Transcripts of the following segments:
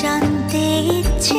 জানতে ইচ্ছে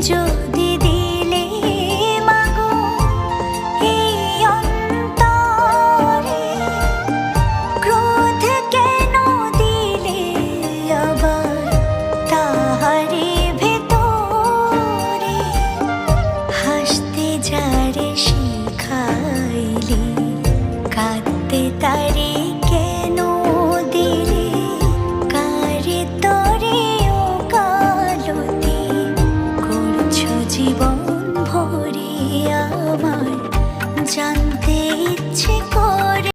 就